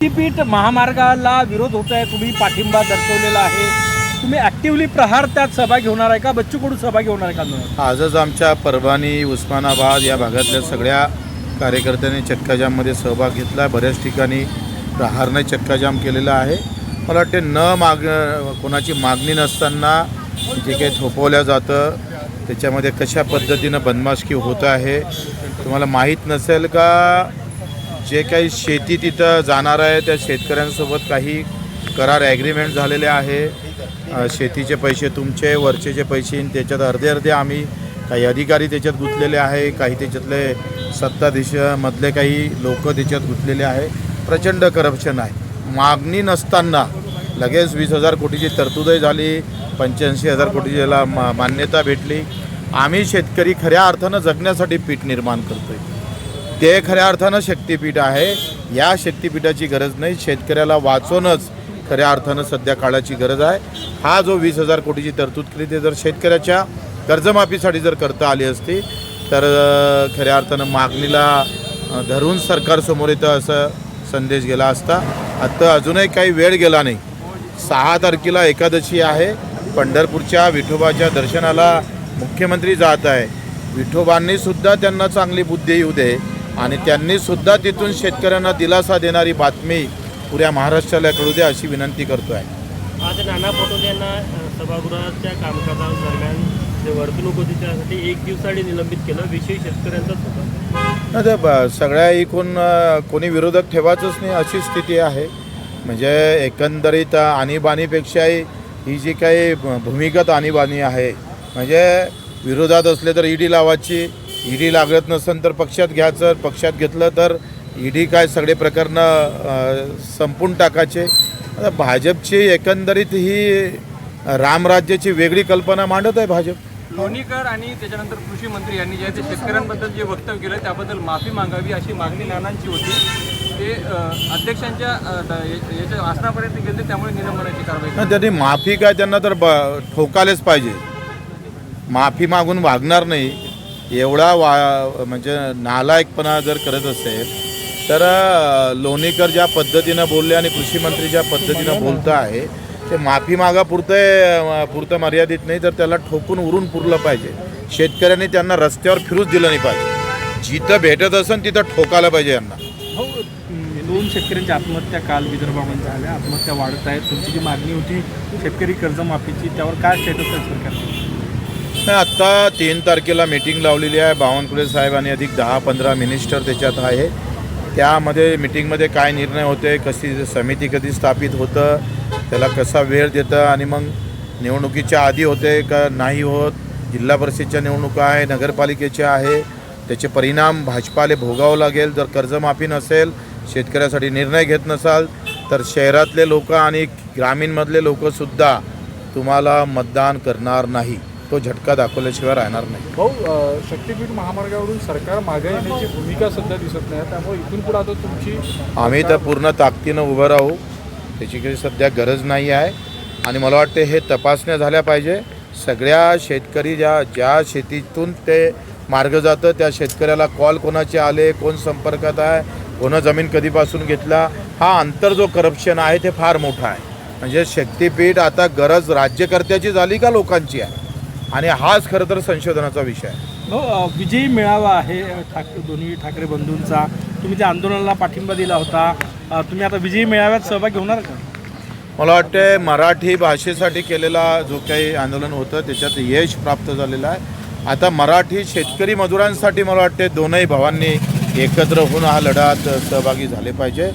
शक्तीपीठ महामार्गाला विरोध होत आहे तुम्ही पाठिंबा दर्शवलेला आहे. तुम्ही ऍक्टिव्हली प्रहार त्यात सहभागी होणार आहे का? बच्चू कडू सहभागी होणार आहे का? आजच आमच्या परभणी उस्मानाबाद या भागातल्या सगळ्या कार्यकर्त्यांनी चक्काजाममध्ये सहभाग घेतला. बऱ्याच ठिकाणी प्रहारने चक्काजाम केलेला आहे. मला वाटते न माग कोणाची मागणी नसताना जे काही थोपवलं जातं त्याच्यामध्ये कशा पद्धतीनं बदमाशकी होत आहे तुम्हाला माहीत नसेल का? जे काही शेती तिथं जाणार आहे त्या शेतकऱ्यांसोबत काही करार ॲग्रीमेंट झालेले आहे. शेतीचे पैसे तुमचे वरचेचे पैसे त्याच्यात अर्धे अर्धे आम्ही काही अधिकारी त्याच्यात गुंतलेले आहे काही त्याच्यातले सत्ताधीशमधले काही लोक त्याच्यात गुंतलेले आहे. प्रचंड करप्शन आहे. मागणी नसताना लगेच वीस हजार कोटीची तरतूदही झाली पंच्याऐंशी हजार कोटीची याला मा मान्यता भेटली. आम्ही शेतकरी खऱ्या अर्थानं जगण्यासाठी पीठ निर्माण करतो आहे ते खऱ्या अर्थानं शक्तीपीठ आहे. या शक्तीपीठाची गरज नाही. शेतकऱ्याला वाचवणंच खऱ्या अर्थानं सध्या काळाची गरज आहे. हा जो वीस हजार कोटीची तरतूद केली ते जर शेतकऱ्याच्या कर्जमाफीसाठी जर करता आली असती तर खऱ्या अर्थानं मागणीला धरून सरकारसमोर येतं असं संदेश गेला असता. आता अजूनही काही वेळ गेला नाही. सहा तारखेला एकादशी आहे. पंढरपूरच्या विठोबाच्या दर्शनाला मुख्यमंत्री जात आहे. विठोबांनीसुद्धा त्यांना चांगली बुद्धी येऊ दे. आणि त्यांनी सुद्धा तिथून शेतकऱ्यांना दिलासा देणारी बातमी पुऱ्या महाराष्ट्राला कळू दे अशी विनंती करतो आहे आज नाना पटोले यांना सभागृहाच्या कामकाजादरम्यान जे वर्तणूक होती त्यासाठी एक दिवसाआधी निलंबित केलं. विषय शेतकऱ्यांचाच होता. नाही सगळ्या एकूण कोणी विरोधक ठेवायचंच नाही अशी स्थिती आहे. म्हणजे एकंदरीत आणीबाणीपेक्षाही ही जी काही भूमिगत आणीबाणी आहे म्हणजे विरोधात असले तर ईडी लावायची ईडी लागत नसेल तर पक्षात घ्यायचं पक्षात घेतलं तर ईडी काय सगळे प्रकरणं संपून टाकायचे. आता भाजपची एकंदरीत ही रामराज्याची वेगळी कल्पना मांडत आहे भाजप. लोणीकर आणि त्याच्यानंतर कृषी मंत्री यांनी जे ते शेतकऱ्यांबद्दल जे वक्तव्य केलं त्याबद्दल माफी मागावी अशी मागणी नानांची होती. ते अध्यक्षांच्या याच्या आसनापर्यंत गेले त्यामुळे निलंबनाची कारवाई त्यांनी माफी काय त्यांना तर ब ठोकायलाच पाहिजे. माफी मागून वागणार नाही. एवढा वा म्हणजे नालायकपणा जर करत असेल तर लोणीकर ज्या पद्धतीनं बोलले आणि कृषी मंत्री ज्या पद्धतीनं बोलतं आहे ते माफी मागा पुरतं पुरतं मर्यादित नाही तर त्याला ठोकून उरून पुरलं पाहिजे. शेतकऱ्यांनी त्यांना रस्त्यावर फिरूच दिलं नाही पाहिजे. जिथं भेटत असेल तिथं ठोकायला पाहिजे यांना. हो दोन शेतकऱ्यांच्या आत्महत्या काल विदर्भामध्ये झाल्या. आत्महत्या वाढत आहेत. तुमची जी मागणी होती शेतकरी कर्जमाफीची त्यावर काय स्टेटस आहे सरकारचं? नाही आत्ता तीन तारखेला मीटिंग लावलेली आहे बावनकुळे साहेब आणि अधिक दहा पंधरा मिनिस्टर त्याच्यात आहे. त्यामध्ये मिटिंगमध्ये काय निर्णय होते कशी समिती कधी स्थापित होतं त्याला कसा वेळ देतं आणि मग निवडणुकीच्या आधी होते का नाही होत जिल्हा परिषदच्या निवडणुका आहे नगरपालिकेच्या आहे त्याचे परिणाम भाजपाले भोगावं लागेल. जर कर्जमाफी नसेल शेतकऱ्यासाठी निर्णय घेत नसाल तर शहरातले लोक आणि ग्रामीणमधले लोकसुद्धा तुम्हाला मतदान करणार नाही. तो झटका दाखवल्याशिवाय राहणार नाही. भाऊ शक्तीपीठ महामार्गावरून सरकार मागे येण्याची भूमिका सध्या दिसत नाही. त्यामुळे इथून पुढे आता तुमची आम्ही तर पूर्ण ताकदीनं उभं राहू. त्याची काही सध्या गरज नाही आहे. आणि मला वाटते हे तपासण्या झाल्या पाहिजे. सगळ्या शेतकरी ज्या ज्या शेतीतून ते मार्ग जातं त्या शेतकऱ्याला कॉल कोणाचे आले कोण संपर्कात आहे कोणं जमीन कधीपासून घेतला हा अंतर जो करप्शन आहे ते फार मोठा आहे. म्हणजे शक्तीपीठ आता गरज राज्यकर्त्याची झाली का लोकांची आहे? आणि हाच खरं तर संशोधनाचा विषय आहे. हो विजयी मेळावा आहे ठाक दोन्ही ठाकरे बंधूंचा. तुम्ही त्या आंदोलनाला पाठिंबा दिला होता. तुम्ही आता विजयी मेळाव्यात सहभागी होणार का? मला वाटते मराठी भाषेसाठी केलेला जो काही आंदोलन होतं त्याच्यात यश प्राप्त झालेलं आहे. आता मराठी शेतकरी मजुरांसाठी मला वाटते दोनही भावांनी एकत्र होऊन हा लढ्यात सहभागी झाले पाहिजे.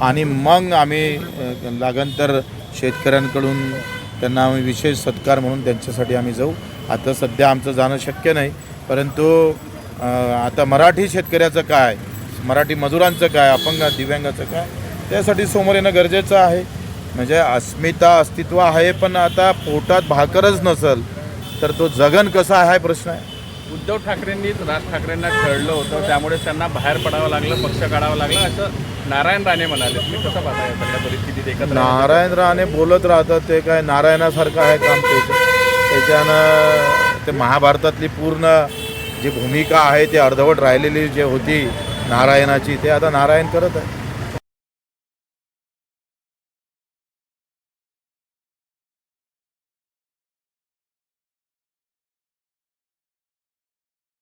आणि मग आम्ही अ, लागन तर शेतकऱ्यांकडून त्यांना आम्ही विशेष सत्कार म्हणून त्यांच्यासाठी आम्ही जाऊ. आता सध्या आमचं जाणं शक्य नाही परंतु आता मराठी शेतकऱ्याचं काय मराठी मजुरांचं काय अपंग दिव्यांगाचं काय त्यासाठी समोर येणं गरजेचं आहे. म्हणजे अस्मिता अस्तित्व आहे पण आता पोटात भाकरच नसल तर तो जगन कसा आहे हा प्रश्न आहे. उद्धव ठाकरेंनीच राज ठाकरेंना ठळलं होतं त्यामुळे त्यांना बाहेर पडावं लागलं पक्ष काढावं लागलं असं नारायण राणे म्हणाले. तुम्ही कसं पाहता या सगळ्या परिस्थितीत एकत्र नारायण राणे बोलत राहतात ते काय नारायणासारखं आहे काम त्याचं त्याच्यानं ते महाभारतातली पूर्ण जी भूमिका आहे ती अर्धवट राहिलेली जे होती नारायणाची ते आता नारायण करत आहे.